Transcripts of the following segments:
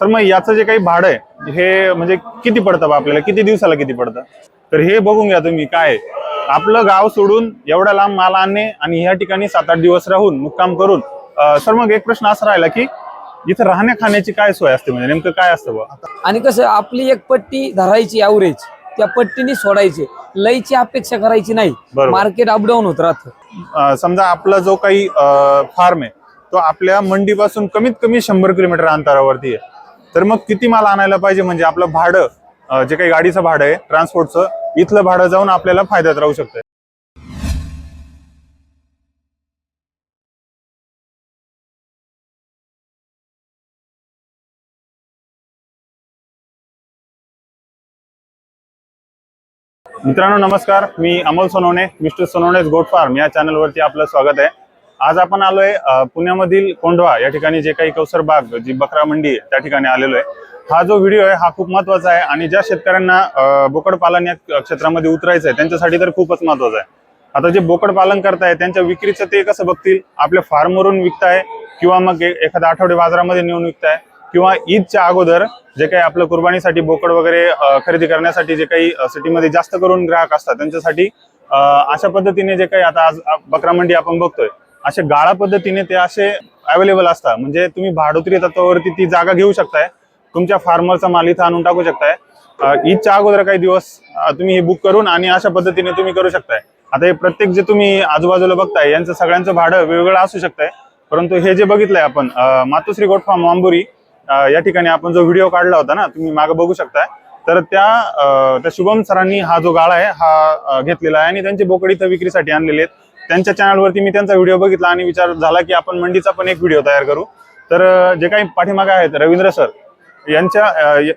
Sir मग याचं जे काही भाडं आहे हे म्हणजे किती पडतं बा आपल्याला? किती दिवसाला किती पडतं? तर हे बघून घ्या तुम्ही काय. आपलं गाव सोडून एवढ्या लांब माल आणणे आणि ह्या ठिकाणी सात आठ दिवस राहून मुक्काम करून सर मग एक प्रश्न असा राहिला की इथं राहण्या खाण्याची काय सोय असते म्हणजे नेमकं काय असतं बा? आणि कसं आपली एक पट्टी धरायची ॲव्हरेज त्या पट्टीने सोडायची. लईची अपेक्षा करायची नाही. मार्केट अपडाऊन होत राहतं. समजा आपला जो काही फार्म आहे तो आपल्या मंडीपासून कमीत कमी शंभर किलोमीटर अंतरावरती आहे. तर मग किती माल आणायला पाहिजे? म्हणजे आपलं भाडं जे काही गाडीचं भाडं आहे ट्रान्सपोर्टचं इथलं भाडं जाऊन आपल्याला फायद्यात राहू शकतं. मित्रांनो नमस्कार. मी अमोल सोनवणे मिस्टर सोनवणेच गोट फार्म या चॅनलवरती आपलं स्वागत आहे. आज आपण आलोय पुण्यामधील कोंढवा या ठिकाणी जे काही कौसर बाग जी बकरा मंडी त्या ठिकाणी आलेलो आहे. हा जो व्हिडिओ आहे हा खूप महत्त्वाचा आहे आणि ज्या शेतकऱ्यांना बोकड पालन या क्षेत्रामध्ये उतरायचं आहे त्यांच्यासाठी तर खूपच महत्वाचं आहे. आता जे बोकड पालन करताय त्यांच्या विक्रीचं ते कसं बघतील? आपल्या फार्मवरून विकताय किंवा मग एखाद्या आठवडे बाजारामध्ये नेऊन विकताय? किंवा ईदच्या अगोदर जे काही आपलं कुर्बानीसाठी बोकड वगैरे खरेदी करण्यासाठी जे काही सिटीमध्ये जास्त करून ग्राहक असतात त्यांच्यासाठी अशा पद्धतीने जे काही आता आज बकरा मंडी आपण बघतोय असे गाळा पद्धतीने ते असे अवेलेबल असतात. म्हणजे तुम्ही भाडोत्री तत्वावरती ती जागा घेऊ शकताय. तुमच्या फार्मरचा माल इथं आणून टाकू शकताय. ईदच्या अगोदर काही दिवस तुम्ही हे बुक करून आणि अशा पद्धतीने तुम्ही करू शकताय. आता हे प्रत्येक जे तुम्ही आजूबाजूला बघताय यांचं सगळ्यांचं भाडं वेगवेगळं असू शकतंय. परंतु हे जे बघितलंय आपण मातोश्री गोट फार्म वांबुरी या ठिकाणी आपण जो व्हिडिओ काढला होता ना तुम्ही मागे बघू शकताय. तर त्या त्या शुभम सरांनी हा जो गाळा आहे हा घेतलेला आहे आणि त्यांचे बोकड इथं विक्रीसाठी आणलेले आहेत. त्यांच्या चॅनलवरती मी त्यांचा व्हिडिओ बघितला आणि विचार झाला की आपण मंडीचा पण एक व्हिडिओ तयार करू. तर जे काही पाठीमागे आहेत रवींद्र सर यांच्या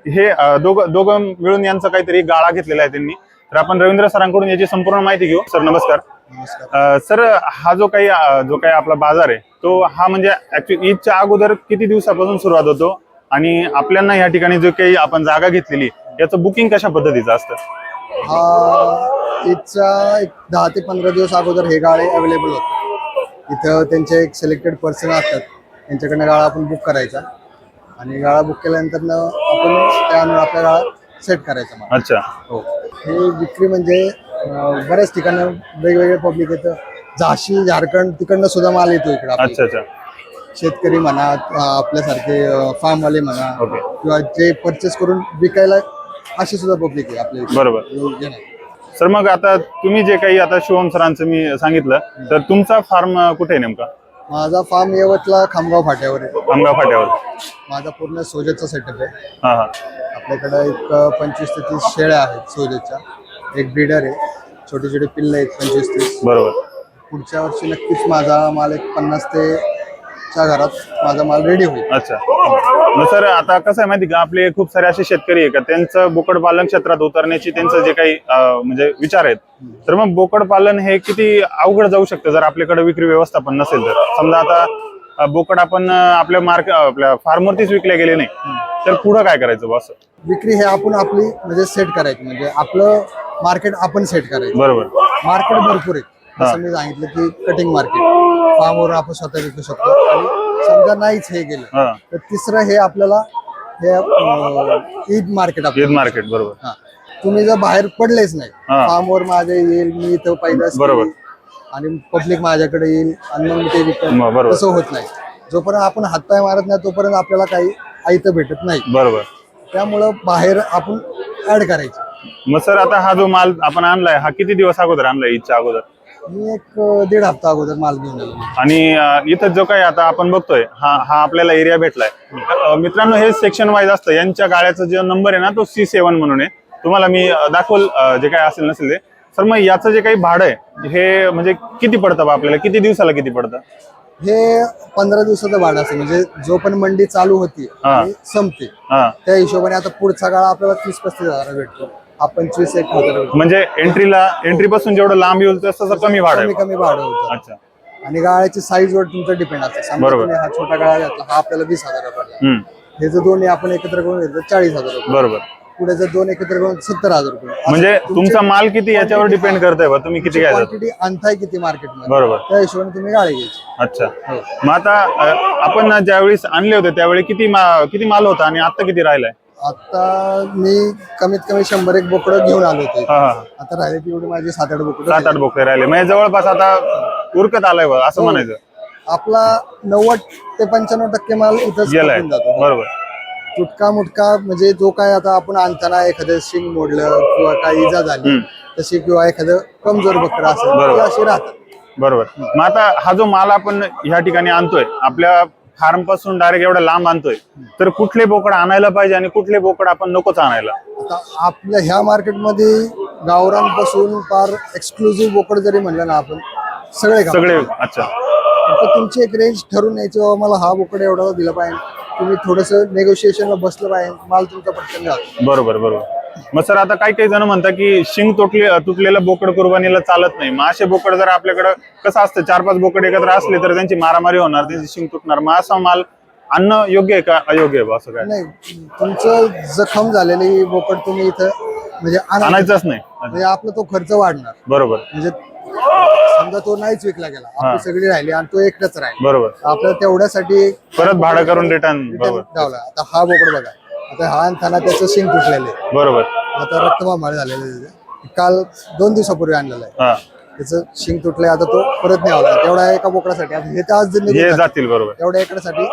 हे दोघं दोघं मिळून यांचा काहीतरी गाळा घेतलेला आहे त्यांनी. तर आपण रवींद्र सरांकडून याची संपूर्ण माहिती घेऊ. सर नमस्कार. अ, सर हा जो काही जो काही आपला बाजार आहे तो हा म्हणजे ऍक्च्युली ईदच्या अगोदर किती दिवसापासून सुरुवात होतो? आणि आपल्याला या ठिकाणी जो काही आपण जागा घेतलेली याचं बुकिंग कशा पद्धतीचं असतं? हा ईदच्या एक दहा ते पंधरा दिवस अगोदर हे गाळे अवेलेबल होते. इथं त्यांचे एक सिलेक्टेड पर्सन असतात. त्यांच्याकडनं गाळा आपण बुक करायचा. आणि गाळा बुक केल्यानंतर आपण त्या आणून आपल्या गाळा सेट करायचा अच्छा. हो. हे विक्री म्हणजे बऱ्याच ठिकाणं वेगवेगळे पब्लिक येतं झाशी झारखंड तिकडनं सुद्धा माल येतो इकडे अच्छा अच्छा. शेतकरी म्हणा आपल्यासारखे फार्मवाले म्हणा. किंवा जे परचेस करून विकायला अशी सुद्धा पब्लिक आहे आपल्या. बरोबर. सर मग आता तुम्ही जे काही आता शिवम सरांचं मी सांगितलं तर तुमचा फार्म कुठे आहे नेमका? माझा फार्म यवतला खामगाव फाट्यावर आहे. आमगाव फाट्यावर. माझा पूर्ण सोजेचा सेटअप आहे. हा हा. आपल्याकडे एक पंचवीस ते तीस शेळ्या आहेत सोजेच्या. एक ब्रीडर आहे. छोटे छोटे पिल्ल आहेत पंचवीस तीस. बरोबर. पुढच्या वर्षी नक्कीच माझा माल एक पन्नास ते च्या घरात माझा माल रेडी होईल. अच्छा. मग सर आता कसं आहे माहिती का? आपले खूप सारे असे शेतकरी आहे का? त्यांचं बोकड पालन क्षेत्रात उतरण्याची त्यांचं जे काही अं, म्हणजे विचार आहेत. तर मग बोकड पालन हे किती अवघड जाऊ शकतं जर आपल्याकडे विक्री व्यवस्थापन नसेल तर? समजा आता अं, बोकड आपण अं, आपल्या मार्क आपल्या फार्मवरतीच विकले गेले नाही. तर पुढं काय करायचं बॉस विक्री हे आपण आपली म्हणजे सेट करायची. म्हणजे आपलं मार्केट आपण सेट करायचं. बरोबर. मार्केट भरपूर आहे. जसं मी सांगितलं की कटिंग मार्केट फार्मवर आपण स्वतः विकू शकतो. आणि समजा नाहीच हे गेलं तर तिसरं हे आपल्याला हे ईद मार्केट ईद मार्केट बरोबर. हा. तुम्ही जर बाहेर पडलेच नाही. फार्मवर माझे येईल मी इथं पैदास बरोबर. आणि पब्लिक माझ्याकडे येईल आणि मग ते विकतो. तसं होत नाही. जोपर्यंत आपण हातपाय मारत नाही तोपर्यंत आपल्याला काही आयतं भेटत नाही. बरोबर. त्यामुळं बाहेर आपण ऍड करायचं. मग सर आता हा जो माल आपण आणलाय हा किती दिवस अगोदर आणलाय ईदच्या अगोदर? मी एक दीड हप्ता अगोदर माल घेऊन आलो. आणि अं, इथं जो काही आता आपण बघतोय हा हा आपल्याला एरिया भेटलाय. अं, मित्रांनो हे सेक्शन वाईज असतं यांच्या गाड्याचा जो नंबर आहे ना तो सी सेवन म्हणून आहे. तुम्हाला मी अं, दाखवल अं, जे काय असेल नसेल ते. सर मग याचं जे काही भाडं आहे हे म्हणजे किती पडतं बा आपल्याला? किती दिवसाला किती पडतं? हे पंधरा दिवसाचं भाडं असतं. म्हणजे जो पण मंडी चालू होती हा. आणि संपते हा. त्या हिशोबाने आता पुढचा काळ आपल्याला तीस पस्तीस हजार भेटतो. हा पंचवीस एक हजार. म्हणजे एंट्रीला एंट्री पासून जेवढं लांब येईल तसं कमी भाडं कमी आहे कमी भाडं होतं अच्छा. आणि गाळ्याची साईज वर तुमचं डिपेंड असतं. समजा बरोबर. तुम्ही हा छोटा गाळा घेतला हा आपल्याला वीस हजार रुपयाला हम्म. हे जर दोन्ही आपण एकत्र करून घेतलं चाळीस हजार रुपये. बरोबर. पुढे जर दोन एकत्र करून सत्तर हजार रुपये. म्हणजे तुमचा माल किती याच्यावर डिपेंड करतंय बा? तुम्ही किती घ्यायचं? क्वांटिटी आणताय किती मार्केटमध्ये बरोबर. त्या हिशोबाने तुम्ही गाडी घ्यायची. अच्छा. हो. मग आता अ, आपण ज्यावेळेस आणले होते त्यावेळी किती मा- किती माल होता आणि आता किती राहिलाय? आता मी कमीत कमी शंभर एक बोकडं घेऊन आलो होते. हा हा आता राहिले तेवढी माझी सात आठ बोकडं सात आठ बोकडे राहिले. म्हणजे जवळपास आता उरकत आलाय असं म्हणायचं. आपला नव्वद ते पंच्याण्णव टक्के माल इथंच गेलाय. जातो. बरोबर. तुटका मुटका म्हणजे जो काय आता आपण आणताना एखादं शिंग मोडलं किंवा काही इजा झाली तशी किंवा एखादं कमजोर बकरा असेल बरोबर. ती अशी राहतात. बरोबर. मग आता हा जो माल आपण ह्या ठिकाणी आणतोय आपल्या फार्मपासून डायरेक्ट एवढा लांब आणतोय. तर कुठले बोकड आणायला पाहिजे आणि कुठले बोकड आपण नकोच आणायला? आता आपल्या ह्या मार्केटमध्ये गावरांपासून फार एक्सक्लुझिव्ह बोकड जरी म्हणलं ना आपण सगळे गाव सगळे अच्छा. फक्त तुमची एक रेंज ठरून यायची बाबा मला हा बोकड एवढा दिला पाहिजे. तुम्ही थोडस नेगोशिएशनला बसलं पाहिजे. माल तुमचा पटकन जातो बरोबर बरोबर. मग सर आता काही काही जण म्हणतात की शिंग तुटले तुटलेलं बोकड कुर्बानीला चालत नाही. मग असे बोकड जर आपल्याकडं कसं असतं? चार पाच बोकड एकत्र असले तर त्यांची मारामारी होणार त्यांची शिंग तुटणार. मग असा माल आणणं योग्य आहे का? अयोग्य आहे बा असं काय? नाही तुमचं जखम झालेली बोकड तुम्ही इथं म्हणजे आणा आणायचंच नाही. म्हणजे आपला तो खर्च वाढणार. बरोबर. म्हणजे समजा तो नाहीच विकला गेला. आपली सगळी राहिली आणि तो एकटाच राहिला. बरोबर. आपल्याला तेवढ्यासाठी परत भाडं करून रिटर्न बरोबर. लागलं. आता हा बोकड बघा. आता हा आणताना त्याचं शिंग तुटलेलं आहे. बरोबर. आता रक्तमाळ झालेलं. काल दोन दिवसापूर्वी आणलेलं आहे. हा. त्याचं शिंग तुटलंय आता तो परत लागला. तेवढा एका बोकडासाठी आता हे तर आज हे जातं, जातील बरोबर. तेवढ्या एकड्यासाठी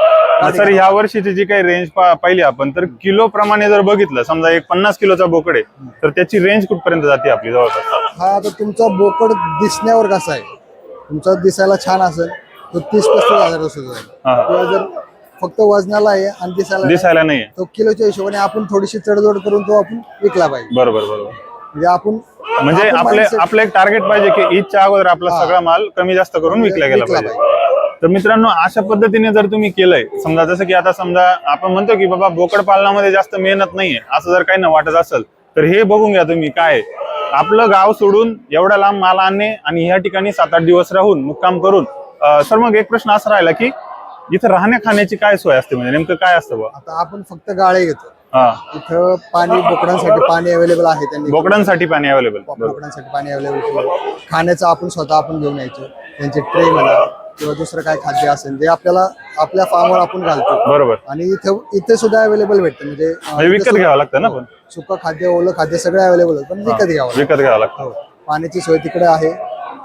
सर ह्या वर्षीची जी काही रेंज पाहिली आपण तर किलो प्रमाणे जर बघितलं समजा एक पन्नास किलोचा बोकड आहे तर त्याची रेंज कुठपर्यंत जाते आपली जवळपास? हा आता तुमचा बोकड दिसण्यावर कसा आहे? तुमचा दिसायला छान असेल तो तीस पस्तीस हजार सुद्धा जाईल. हा. किंवा जर फक्त वजनाला आहे आणि दिसायला नाही, दिसायला नाहीये तो किलोच्या हिशोबाने आपण थोडीशी चढजोड करून तो आपण विकला पाहिजे. बरोबर बरोबर. म्हणजे आपण म्हणजे आपले mindset आपलं एक टार्गेट पाहिजे की ईदच्या अगोदर आपला सगळा माल कमी जास्त करून विकला गेला विकला पाहिजे. तर मित्रांनो अशा पद्धतीने जर तुम्ही केलंय समजा जसं की आता समजा आपण म्हणतो की बाबा बोकड पालनामध्ये जास्त मेहनत नाहीये असं जर काही ना वाटत असेल तर हे बघून घ्या तुम्ही काय आहे. आपलं गाव सोडून एवढा लांब माल आणणे आणि ह्या ठिकाणी सात आठ दिवस राहून मुक्काम करून अं, सर मग एक प्रश्न असा राहिला की इथं राहण्या खाण्याची काय सोय असते म्हणजे नेमकं काय असतं आता आपण फक्त गाळे घेतो. हा. इथं पाणी बोकडांसाठी पाणी अवेलेबल आहे त्यांनी. बोकडांसाठी पाणी अवेलेबल बोकडांसाठी पाणी अवेलेबल केलं. खाण्याचं आपण स्वतः आपण घेऊन यायचं. त्यांचे ट्रे म्हणा किंवा दुसरं काय खाद्य असेल जे आपल्याला आपल्या फार्मवर आपण घालतो. बरोबर. आणि इथे इथे सुद्धा अवेलेबल भेटतं. म्हणजे अं, म्हणजे विकत घ्यावं लागतं ना पण. सुकं खाद्य ओलं खाद्य सगळं अवेलेबल होतं पण विकत घ्यावं. विकत घ्यावं लागतं. पाण्याची सोय तिकडे आहे.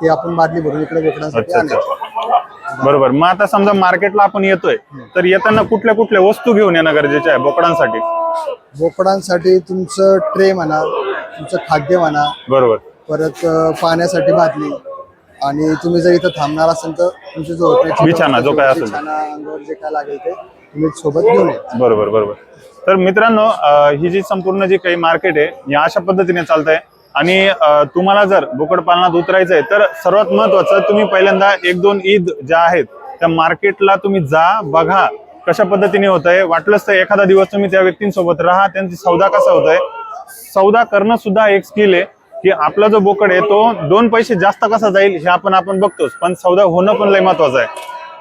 ती आपण बादली भरून इकडे बोकडांसाठी अच्छा अच्छा आणायची. बरोबर. मग आता समजा मार्केटला आपण येतोय तर येताना कुठल्या कुठल्या वस्तू घेऊन येणं गरजेचं आहे बोकडांसाठी? बोकडांसाठी तुमचं ट्रे म्हणा तुमचं खाद्य म्हणा बरोबर. परत अं, पाण्यासाठी बादली आणि तुम्ही जर इथं थांबणार असेल तर तुमची झोपण्याची बिछाना, जो काय असेल. ते. बिछाना, अंगावर जे काय लागेल ते तुम्ही सोबत घेऊन या. बरोबर बरोबर. तर मित्रांनो अं, ही जी संपूर्ण जी काही मार्केट आहे या अशा पद्धतीने चालत आहे आणि तुम्हाला जर बोकड पालनात उतरायचं आहे तर सर्वात महत्वाचं तुम्ही पहिल्यांदा एक दोन ईद ज्या आहेत त्या मार्केटला तुम्ही जा बघा कशा पद्धतीने होत आहे वाटलंच तर एखादा दिवस तुम्ही त्या व्यक्तींसोबत राहा त्यांची सौदा कसा होत आहे सौदा करणं सुद्धा एक स्किल आहे की आपला जो बोकड आहे तो दोन पैसे जास्त कसा जाईल हे आपण आपण बघतोच. पण सौदा होणं पण लय महत्वाचं आहे.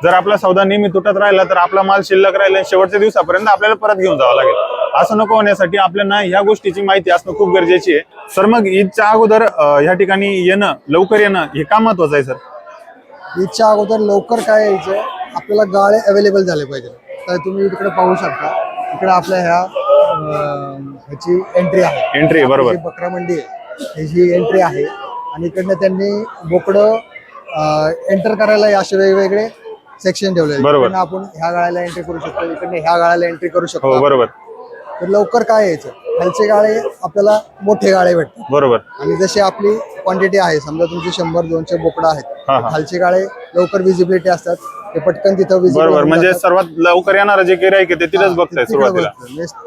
जर आपला सौदा नेहमी तुटत राहिला तर आपला माल शिल्लक राहिला शेवटच्या दिवसापर्यंत आपल्याला परत घेऊन जावं लागेल. असं नको होण्यासाठी आपल्याला ह्या गोष्टीची माहिती असणं खूप गरजेची आहे. सर मग ईदच्या अगोदर ह्या ठिकाणी येणं लवकर येणं हे का महत्वाचं आहे सर? ईदच्या अगोदर लवकर काय यायचं? आपल्याला गाळे अवेलेबल झाले पाहिजे. तर तुम्ही इकडे पाहू शकता. इकडे आपल्या ह्या ह्याची एंट्री आहे. एंट्री बरोबर. बकरा मंडी आहे त्याची एंट्री आहे. आणि इकडनं त्यांनी बोकडं एंटर करायला असे वेगवेगळे सेक्शन ठेवले बरोबर. आपण ह्या गाळ्याला एंट्री करू शकतो इकडनं ह्या गाळ्याला एंट्री करू हो शकतो बरोबर. तर लवकर काय यायचं? खालचे गाळे आपल्याला मोठे गाळे भेटतात. बरोबर. आणि जशी आपली क्वांटिटी आहे समजा तुमची शंभर दोनशे बोकडं हा, आहेत हा. खालचे गाळे लवकर विजिबिलिटी असतात. ते पटकन तिथं बरोबर. म्हणजे. सर्वात लवकर येणार जे गिराईक आहे ते तिथेच बघताय सुरुवातीला.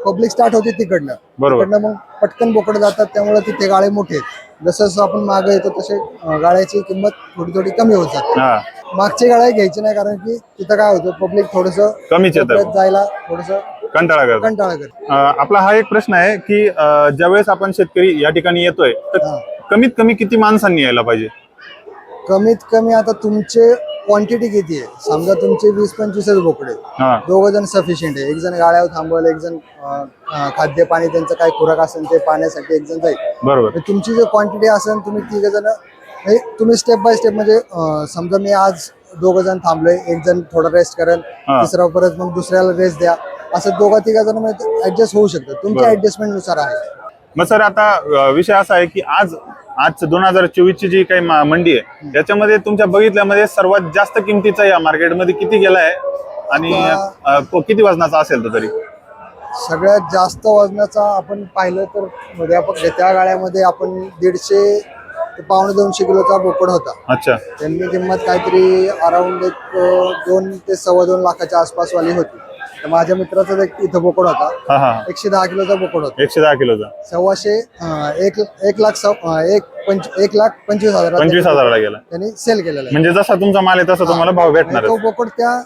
पब्लिक स्टार्ट होते तिकडनं. बरोबर. तिकडनं मग पटकन बोकड जातात त्यामुळे तिथे गाळे मोठे आहेत. जसं जसं आपण मागे येतो तसे अं, गाळ्याची किंमत थोडी थोडी कमी होत जाते. हा. मागचे गाळे घ्यायचे नाही कारण की तिथं काय होतं पब्लिक थोडस कमीच येतं. जायला थोडस कंटाळा करतो. कंटाळा करते. अं, आपला हा एक प्रश्न आहे की अं, ज्यावेळेस आपण शेतकरी या ठिकाणी येतोय तर हा. कमीत कमी किती माणसांनी यायला पाहिजे? कमीत कमी आता तुमचे क्वांटिटी किती आहे? समजा तुमचे वीस पंचवीसच बोकडे हा. दोघ जण सफिशियंट आहे. एक जण गाड्यावर थांबवल एक जण अं, अं, खाद्य पाणी त्यांचं काय खुराक असेल ते पाण्यासाठी एक जण जाईल. बरोबर. तर तुमची जर क्वांटिटी असेल तुम्ही तिघ जण म्हणजे तुम्ही स्टेप बाय स्टेप म्हणजे अं, समजा मी आज दोघ जण थांबलोय एक जण थोडा रेस्ट करेल हा. तिसरा परत मग दुसऱ्याला रेस्ट द्या. असं दोघा तिघा जण ऍडजस्ट होऊ शकतं. तुमच्या. ऍडजस्टमेंटनुसार आहे. मग सर आता विषय असा आहे की आज आज दोन हजार चोवीस ची जी काही मंडी आहे त्याच्यामध्ये तुमच्या बघितल्यामध्ये सर्वात जास्त किमतीचा या मार्केटमध्ये किती गेला आहे? आणि को- किती वजनाचा असेल तो तरी? सगळ्यात जास्त वजनाचा आपण पाहिलं तर आपण त्या गाड्यामध्ये आपण दीडशे ते पावणे दोनशे किलोचा बोकड होता. अच्छा. त्यांनी किंमत काहीतरी अराउंड एक दोन ते सव्वा दोन लाखाच्या आसपास वाली होती. तर माझ्या मित्राचा एक इथं बोकड होता. हा हा. हा. एकशे दहा किलोचा बोकड होता. एकशे दहा किलोचा. सव्वाशे अं, एक एक लाख सव- अं, एक पंच एक लाख पंचवीस हजार पंचवीस हजाराला गेला. त्यांनी सेल केलेला आहे. म्हणजे जसा तुमचा माल आहे तसा तुम्हाला भाव भेटणार तो बोकड त्या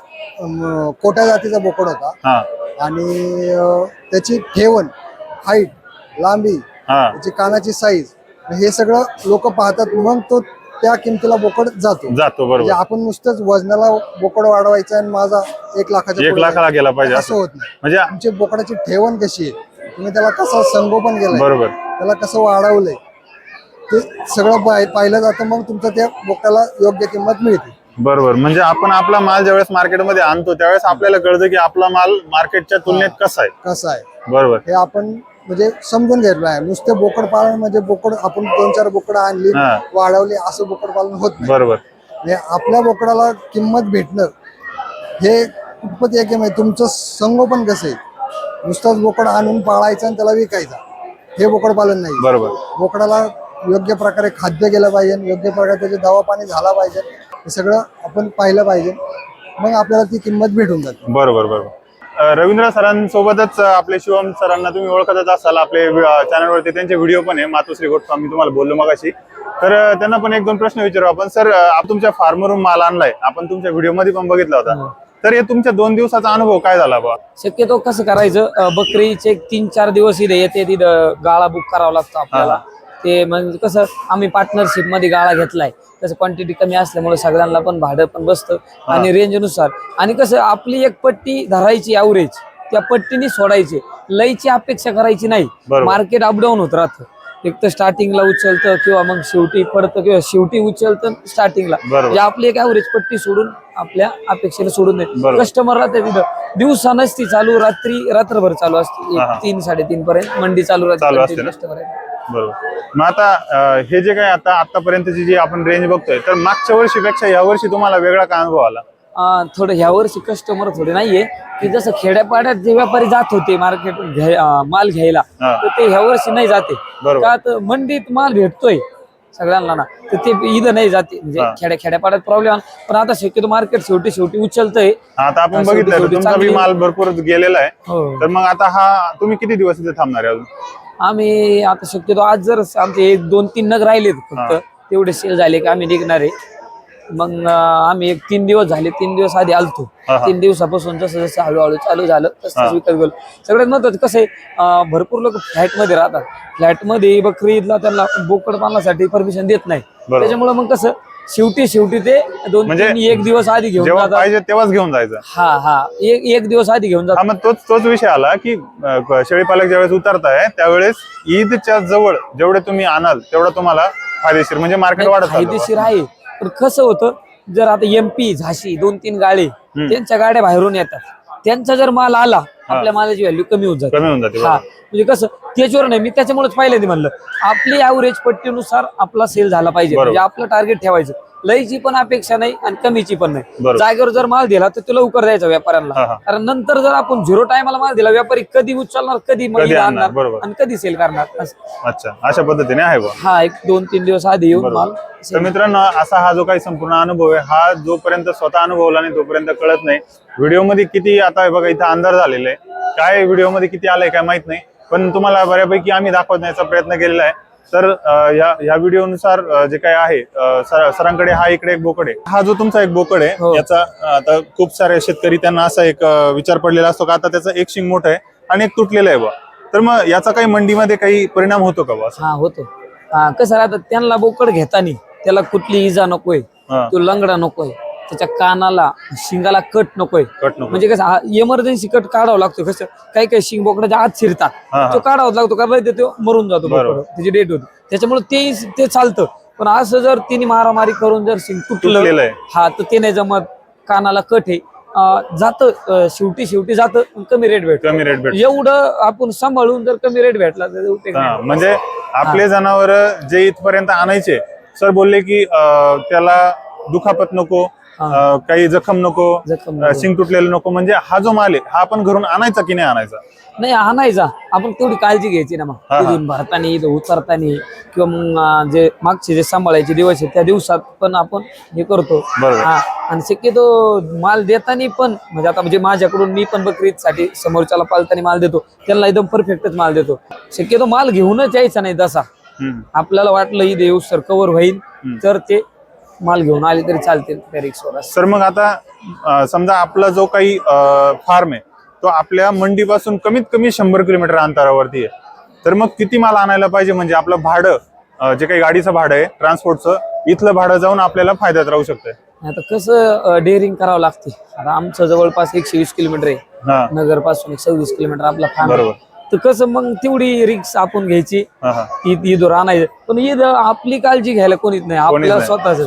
अं, कोट्या जातीचा बोकड होता. हा. आणि अं, त्याची ठेवण हाईट लांबी हा. त्याची कानाची साईज हे सगळं लोक पाहतात. मग तो त्या किमतीला बोकड जातो. जातो म्हणजे बरोबर आपण नुसतंच वजनाला बोकड वाढवायचं आणि माझा एक लाखाच्या एक पुढे लाखाला गेला पाहिजे असं असं. होत नाही. म्हणजे तुमची बोकडाची ठेवण कशी आहे? तुम्ही त्याला कसं संगोपन केलंय? बरोबर. त्याला कसं वाढवलंय? ते सगळं पाह- पाहिलं जातं मग तुमचं त्या बोकडाला योग्य किंमत मिळते. बरोबर. म्हणजे आपण आपला माल ज्यावेळेस मार्केटमध्ये आणतो त्यावेळेस आपल्याला कळतं की आपला माल मार्केटच्या तुलनेत कसा आहे. कसं आहे. बरोबर. हे आपण म्हणजे समजून घेतलं आहे. नुसते बोकड पालन म्हणजे बोकड आपण दोन चार बोकड आणली हा. वाढवली असं बोकड पालन होत नाही. बरोबर. म्हणजे आपल्या बोकडाला किंमत भेटणं हे कितपत योग्य म्हणजे तुमचं संगोपन कसं आहे? नुसताच बोकड आणून पाळायचा आणि त्याला विकायचा. हे बोकड पालन नाही. बरोबर. बोकडाला योग्य प्रकारे खाद्य गेलं पाहिजे योग्य प्रकारे त्याचे दवा पाणी झाला पाहिजे. हे सगळं आपण पाहिलं पाहिजे. मग आपल्याला ती किंमत भेटून जाते. बरोबर बरोबर. रवींद्र सरांसोबतच आपले शिवम सरांना तुम्ही ओळखतच असाल आपले चॅनलवरती त्यांचे व्हिडिओ पण आहे मातोश्री गोटफार्म मी तुम्हाला बोललो मगाशी. तर त्यांना पण एक दोन प्रश्न विचारू आपण. सर अ, आपण तुमच्या फार्मवरून माल आणलाय. आपण तुमच्या व्हिडिओमध्ये पण बघितला होता. तर हे तुमच्या दोन दिवसाचा अनुभव काय झाला बा शक्यतो कसं करायचं बकरीचे तीन चार दिवस इथे येते तिथं गाळा बुक करावा लागतो आपल्याला. ते म्हणजे कसं आम्ही पार्टनरशिपमध्ये गाळा घेतलाय. कसं क्वांटिटी कमी असल्यामुळे सगळ्यांना पण भाडं पण बसतं. आणि रेंजनुसार आणि कसं आपली एक पट्टी धरायची ॲव्हरेज त्या पट्टीने सोडायची. लईची अपेक्षा करायची नाही. मार्केट अपडाऊन होत राहतं. एक तर स्टार्टिंगला उचलतं किंवा मग शेवटी पडतं किंवा शेवटी उचलतं स्टार्टिंगला. म्हणजे आपली एक ॲव्हरेज पट्टी सोडून आपल्या अपेक्षेला सोडून बरोबर. नाही कस्टमर राहते तिथं दिवसा नसती चालू रात्री रात्रभर चालू असते. तीन साडेतीन पर्यंत मंडी चालू राहते चालू बरोबर. मग आता अ, हे जे काय आता आतापर्यंतची जी आपण रेंज बघतोय तर मागच्या वर्षीपेक्षा या वर्षी तुम्हाला वेगळा काय अनुभव आला? अं, थोडं ह्या वर्षी कस्टमर थोडे नाहीये की जसं खेड्यापाड्यात जे व्यापारी जात होते मार्केट माल घ्यायला हा. तर ते ह्या वर्षी नाही जाते. बरोबर. का तर मंडीत माल भेटतोय सगळ्यांना ना तर ते इथं नाही जाते. म्हणजे हा. खेड्या खेड्यापाड्यात प्रॉब्लेम पण आता शक्यतो मार्केट शेवटी शेवटी उचलतंय. आता आपण बघितलं तुमचा बी माल भरपूर गेलेला आहे. हो. तर मग आता हा तुम्ही किती दिवस इथे थांबणार आहे अजून? आम्ही आता शक्यतो आज जर आमचे एक दोन तीन नग राहिलेत. फक्त तेवढे सेल झाले की आम्ही निघणार आहे मग आम्ही एक तीन दिवस झाले तीन दिवस आधी आलतो. तीन दिवसापासून जसं जसं हळूहळू चालू झालं तसं विकत गेलो सगळ्यात महत्वाचं कसं आहे भरपूर लोक फ्लॅटमध्ये राहतात फ्लॅटमध्ये बकरीदला त्यांना बोकड पालनासाठी परमिशन देत नाही. त्याच्यामुळे मग कसं शेवटी शेवटी ते दोन म्हणजे तीन एक दिवस आधी घेऊन जेव्हा जातात. पाहिजे तेव्हाच घेऊन जायचं. हा हा. एक एक दिवस आधी घेऊन हा जातात मग तोच तोच विषय आला की अ, शेळीपालक ज्यावेळेस उतरताय त्यावेळेस ईदच्या जवळ जेवढे तुम्ही आणाल तेवढं तुम्हाला फायदेशीर म्हणजे मार्केट वाढत चाललं. फायदेशीर आहे. पण कसं होतं जर आता एमपी झाशी दोन तीन गाडे त्यांच्या गाड्या बाहेरून येतात. त्यांचा जर माल आला आपल्या मालाची व्हॅल्यू कमी होऊन जाते. कमी होऊन जाते हा. म्हणजे कसं त्याच्यावर नाही मी त्याच्यामुळेच पाहिलं म्हणलं आपली ॲव्हरेज पट्टीनुसार आपला सेल झाला पाहिजे. बरोबर. म्हणजे आपलं टार्गेट ठेवायचं. लईची पण अपेक्षा नाही आणि कमीची पण नाही. जागेवर जर माल दिला तर तो लवकर द्यायचा व्यापाऱ्यांना. कारण नंतर जर आपण झिरो टायमाला माल दिला व्यापारी कधी उचलणार कधी आणणार. आणि कधी सेल करणार. अच्छा अशा पद्धतीने आहे हा एक दोन तीन दिवस आधी येऊन माल तर मित्रांनो असा हा जो काही संपूर्ण अनुभव आहे हा जोपर्यंत स्वतः अनुभवला नाही तोपर्यंत कळत नाही. व्हिडिओमध्ये किती आता बघा इथं अंधार झालेला आहे. काय व्हिडिओमध्ये किती आलंय काय माहीत नाही. पण तुम्हाला बऱ्यापैकी आम्ही दाखवण्याचा प्रयत्न केलेला आहे. तर या या व्हिडिओनुसार जे काय आहे सर- सरांकडे हा इकडे एक बोकड आहे हा जो तुमचा एक बोकड आहे हो. याचा आता खूप सारे शेतकरी त्यांना असा एक विचार पडलेला असतो का आता त्याचं एक शिंग मोठं आहे आणि एक तुटलेलं आहे बा तर मग याचा काही मंडीमध्ये काही परिणाम होतो का बा? हा होतो हा कसं राहतं त्यांना बोकड घेताना त्याला कुठली इजा नकोय हा. तो लंगडा नकोय त्याच्या कानाला शिंगाला कट नकोय. कट नको. म्हणजे कसं इमर्जन्सी कट काढावा लागतो. कसं काही काही शिंग बोकडाच्या आत हा, शिरतात. हा. तो काढावा लागतो कारण तर तो मरून जातो बरोबर. बोकड त्याची डेट होती. त्याच्यामुळे ते ते चालतं. पण असं जर तिने मारामारी करून जर शिंग तुटलेलं तुटलं आहे. हा तर ते नाही जमत. कानाला कट आहे. जात शेवटी शेवटी जात कमी रेट भेटतो. कमी रेट भेट एवढं आपण सांभाळून जर कमी रेट भेटला तर उपयोग हा नाही. म्हणजे आपले जनावर जे इथपर्यंत आणायचे सर बोलले की अं, त्याला दुखापत नको अं, काही जखम नको जखम अं, शिंग तुटलेलं नको. म्हणजे हा जो माल आहे हा आपण घरून आणायचा की नाही आणायचा? नाही आणायचा. आपण तेवढी काळजी घ्यायची ना मग. हा, हा. भरताना इथं उतरताना किंवा मग अं, जे मागचे जे सांभाळायचे दिवस आहेत त्या दिवसात पण आपण हे करतो. बरोबर. हा. आणि शक्यतो माल देताना पण म्हणजे आता म्हणजे माझ्याकडून मी पण बकरीसाठी समोरच्याला पालताना माल देतो त्यांना एकदम परफेक्टच माल देतो. शक्यतो माल घेऊनच यायचा नाही तसा. हम्म. आपल्याला वाटलं इथे येऊ सर कव्हर होईल. तर ते माल घेऊन आले तरी चालतील त्या असं. सर मग आता अं, समजा आपला जो काही फार्म आहे तो आपल्या मंडीपासून कमीत कमी शंभर किलोमीटर अंतरावरती आहे. तर मग किती माल आणायला पाहिजे? म्हणजे आपलं भाडं अं, जे काही गाडीचं भाडं आहे ट्रान्सपोर्टचं इथलं भाडं जाऊन आपल्याला फायद्यात राहू शकतंय. आता कसं डेअरिंग करावं लागते. आता आमचं जवळपास एकशे वीस किलोमीटर आहे. हा. नगरपासून एक सव्वीस किलोमीटर आपला फार्म. बरोबर. तर कसं मग तेवढी रिक्स आपण घ्यायची ईद ईदवर आणायचं पण ईद आपली काळजी घ्यायला कोणीच नाही आपल्याला. स्वतःच.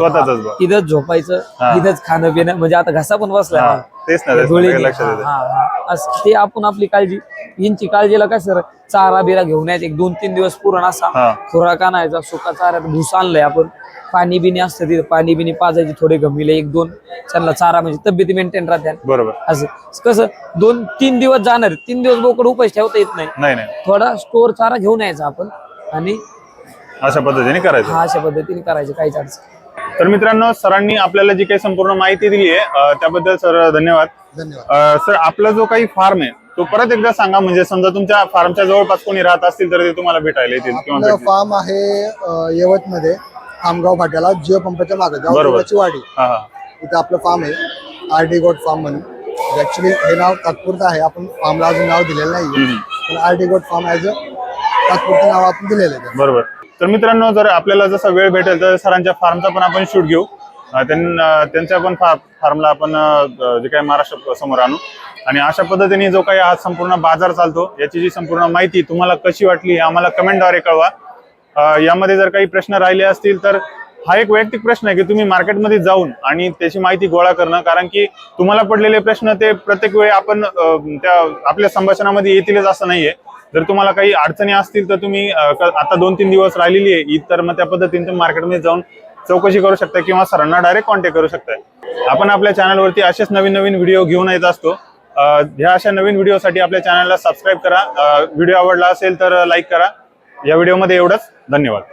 इथंच झोपायचं. इथंच खाणं पिणं म्हणजे आता घसा पण बसलाय मला. तेच ना तेच लक्षात हा, येतं हा, हा. ते आपण आपली काळजी यांची काळजीला काय सर? चारा बिरा घेऊन यायचं. एक दोन तीन दिवस पुरण असा. हा. खुराक आणायचा सुका चारा भूस आणलाय आपण. पाणी बिनी असतं तिथं पाणी बिनी पाजायची थोडे गमीले एक दोन त्यांना चारा म्हणजे तब्येती मेंटेन राहते. बरोबर. असं. कसं दोन तीन दिवस जाणार. तीन दिवस बोकड उपास ठेवता येत नाही. नाही नाही. थोडा स्टोर चारा घेऊन यायचा आपण आणि अशा पद्धतीने करायचं. हा अशा पद्धतीने करायचे. काहीच अडचण तर मित्रांनो सरांनी आपल्याला जी काही संपूर्ण माहिती दिली आहे त्याबद्दल सर धन्यवाद. धन्यवाद. सर आपला जो काही फार्म आहे तो परत एकदा सांगा म्हणजे समजा तुमच्या फार्मच्या जवळपास कोणी राहत असतील तर ते तुम्हाला भेटायला येतील किंवा. फार्म आहे यवत मध्ये खामगाव फाट्याला जिओ पंपाच्या मागे वाडी. इथं आपलं फार्म आहे आर डी गोट फार्म म्हणून. ऍक्च्युली हे नाव तात्पुरतं आहे आपण फार्मला अजून नाव दिलेलं नाही पण R D goat farm as a तात्पुरतं नाव आपण दिलेलं आहे. बरोबर. तर मित्रांनो जर आपल्याला जसा वेळ भेटेल तर सरांच्या फार्मचा पण आपण शूट घेऊ. त्यांना त्यांच्या पण फार फार्मला आपण जे काही महाराष्ट्र समोर आणू. आणि अशा पद्धतीने जो काही आज संपूर्ण बाजार चालतो याची जी संपूर्ण माहिती तुम्हाला कशी वाटली हे आम्हाला कमेंटद्वारे कळवा. यामध्ये जर काही प्रश्न राहिले असतील तर हा एक वैयक्तिक प्रश्न आहे की तुम्ही मार्केटमध्ये जाऊन आणि त्याची माहिती गोळा करणं कारण की तुम्हाला पडलेले प्रश्न ते प्रत्येक वेळी आपण त्या आपल्या संभाषणामध्ये येतीलच असं नाहीये. जर तुम्हाला काही अडचणी असतील तर तुम्ही आता दोन तीन दिवस राहिलेली आहे इतर तर मग त्या पद्धतीने तुम्ही मार्केटमध्ये जाऊन चौकशी करू शकता किंवा सरांना डायरेक्ट कॉन्टॅक्ट करू शकता आपण आपल्या चॅनलवरती असेच नवीन नवीन व्हिडिओ घेऊन येत असतो. ह्या अशा नवीन व्हिडिओसाठी आपल्या चॅनलला सबस्क्राईब करा. व्हिडिओ आवडला असेल तर लाईक करा. या व्हिडिओमध्ये एवढंच. धन्यवाद.